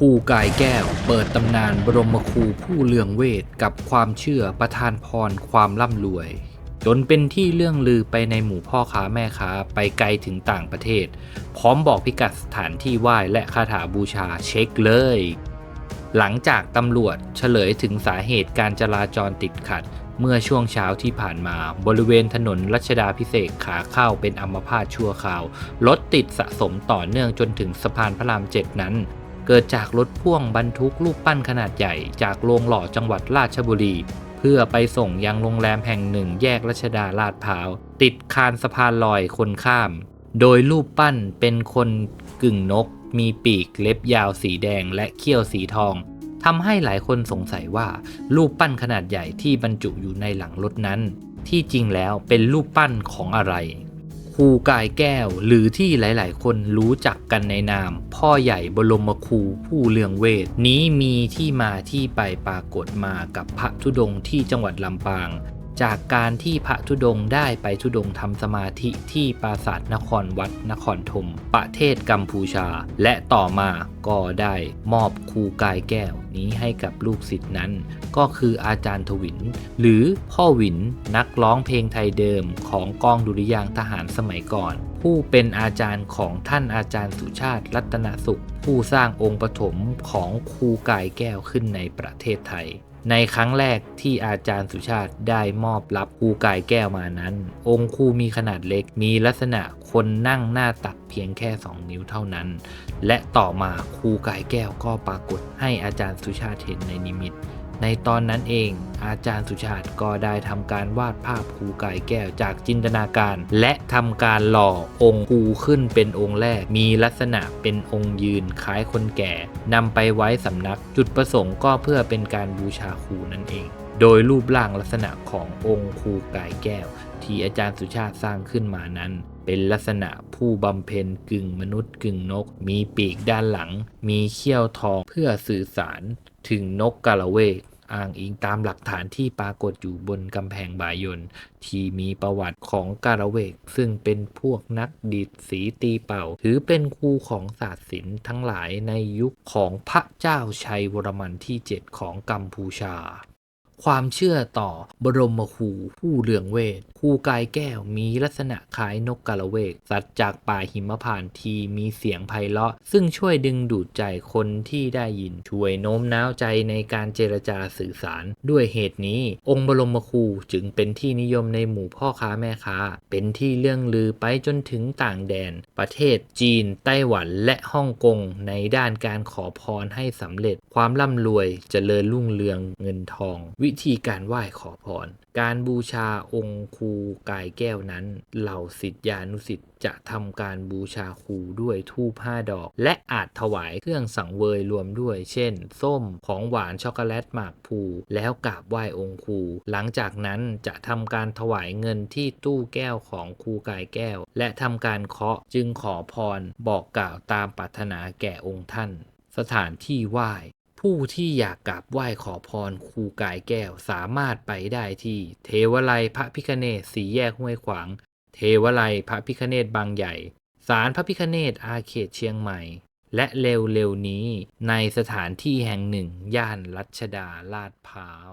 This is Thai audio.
ครูกายแก้ว เปิดตำนานบรมครูผู้เลืองเวทกับความเชื่อประทานพรความร่ำรวย จนเป็นที่เรื่องลือไปในหมู่พ่อค้าแม่ค้าไปไกลถึงต่างประเทศ พร้อมบอกพิกัดสถานที่ไหว้และคาถาบูชาเช็คเลย หลังจากตำรวจเฉลยถึงสาเหตุการจราจรติดขัด เมื่อช่วงเช้าที่ผ่านมาบริเวณถนนรัชดาพิเศษขาเข้าเป็นอัมพาตชั่วคราวรถติดสะสมต่อเนื่องจนถึงสะพานพระรามเจ็ดนั้น เกิดจากรถพ่วงบรรทุกรูปปั้นขนาดใหญ่จากโรงหล่อจังหวัดราชบุรี เพื่อไปส่งยังโรงแรมแห่งหนึ่งแยกรัชดาลาดพร้าว ติดคานสะพานลอยคนข้าม โดยรูปปั้นเป็นคนกึ่งนก มีปีกเล็บยาวสีแดงและเขี้ยวสีทองทำให้หลายคนสงสัยว่ารูปปั้นขนาดใหญ่ที่บรรจุอยู่ในหลังรถนั้น ที่จริงแล้วเป็นรูปปั้นของอะไร ครูกายแก้ว หรือที่หลาย ๆ คนรู้จักกันในนาม พ่อใหญ่บรมครูผู้เลืองเวท นี้มีที่มาที่ไปปรากฏมากับพระธุดงที่จังหวัดลำปาง จากการที่พระธุดงได้ไปธุดงทำสมาธิที่ปราสาทนครวัดนครธมประเทศกัมพูชา และต่อมาก็ได้มอบครูกายแก้วนี้ให้กับลูกศิษย์นั้น ก็คืออาจารย์ทวิน หรือพ่อวินนักร้องเพลงไทยเดิมของกองดุริยางทหารสมัยก่อน ผู้เป็นอาจารย์ของท่านอาจารย์สุชาติรัตนสุข ผู้สร้างองค์ปฐมของครูกายแก้วขึ้นในประเทศไทย ในครั้งแรกที่อาจารย์สุชาติได้มอบรับครูกายแก้วมานั้น องค์คูมีขนาดเล็กมีลักษณะคนนั่งหน้าตักเพียงแค่ 2 นิ้วเท่านั้น และต่อมาครูกายแก้วก็ปรากฏให้อาจารย์สุชาติเห็นในนิมิต ในตอนนั้นเอง อาจารย์สุชาติก็ได้ทำการวาดภาพครูกายแก้วจากจินตนาการ และทำการหล่อองค์ครูขึ้นเป็นองค์แรก มีลักษณะเป็นองค์ยืนคล้ายคนแก่นำไปไว้สำนัก จุดประสงค์ก็เพื่อเป็นการบูชาคูนั่นเอง โดยรูปร่างลักษณะขององค์ครูกายแก้ว ที่อาจารย์สุชาติสร้างขึ้นมานั้น เป็นลักษณะผู้บำเพ็ญกึ่งมนุษย์กึ่งนก มีปีกด้านหลัง มีเขี้ยวทองเพื่อสื่อสารถึงนกกาละเวก อ้างอิงตามหลักฐานที่ปรากฏอยู่บนกำแพงบายนที่มีประวัติของกาละเวก ซึ่งเป็นพวกนักดิดสีตีเป่า ถือเป็นครูของศาสตร์ศิลป์ทั้งหลายในยุคของพระเจ้าชัยวรมันที่ 7 ของกัมพูชา ความเชื่อต่อบรมครูผู้เลืองเวทครูกายแก้วมีลักษณะคล้ายนกกาละเวก สัตว์จากป่าหิมพานที่มีเสียงไพเราะ ซึ่งช่วยดึงดูดใจคนที่ได้ยิน ช่วยโน้มน้าวใจในการเจรจาสื่อสาร ด้วยเหตุนี้ องค์บรมครูจึงเป็นที่นิยมในหมู่พ่อค้าแม่ค้า เป็นที่เรื่องลือไปจนถึงต่างแดน ประเทศจีน ไต้หวันและฮ่องกงในด้านการขอพรให้สำเร็จ ความร่ำรวยเจริญรุ่งเรืองเงินทองวิธีการไหว้ขอพร การบูชาองค์ครูกายแก้วนั้น เหล่าศิษยานุศิษย์จะทำการบูชาครูด้วยธูปห้าดอก และอาจถวายเครื่องสังเวยรวมด้วย เช่น ส้มของหวานช็อกโกแลตหมากพลูแล้วกราบไหว้องค์ครูหลังจากนั้นจะทำการถวายเงินที่ตู้แก้วของครูกายแก้ว และทำการเคาะจึงขอพรบอกกล่าวตามปรารถนาแก่องค์ท่าน สถานที่ไหว้ ผู้ที่อยากกราบไหว้ขอพรครูกายแก้วสามารถไปได้ที่ เทวไลพระพิคเนศสีแยกห้วยขวาง เทวไลพระพิคเนศบางใหญ่ศาลพระพิคเนศอาเขตเชียงใหม่ และเร็วๆนี้ในสถานที่แห่งหนึ่ง ย่านรัชดาลาดพร้าว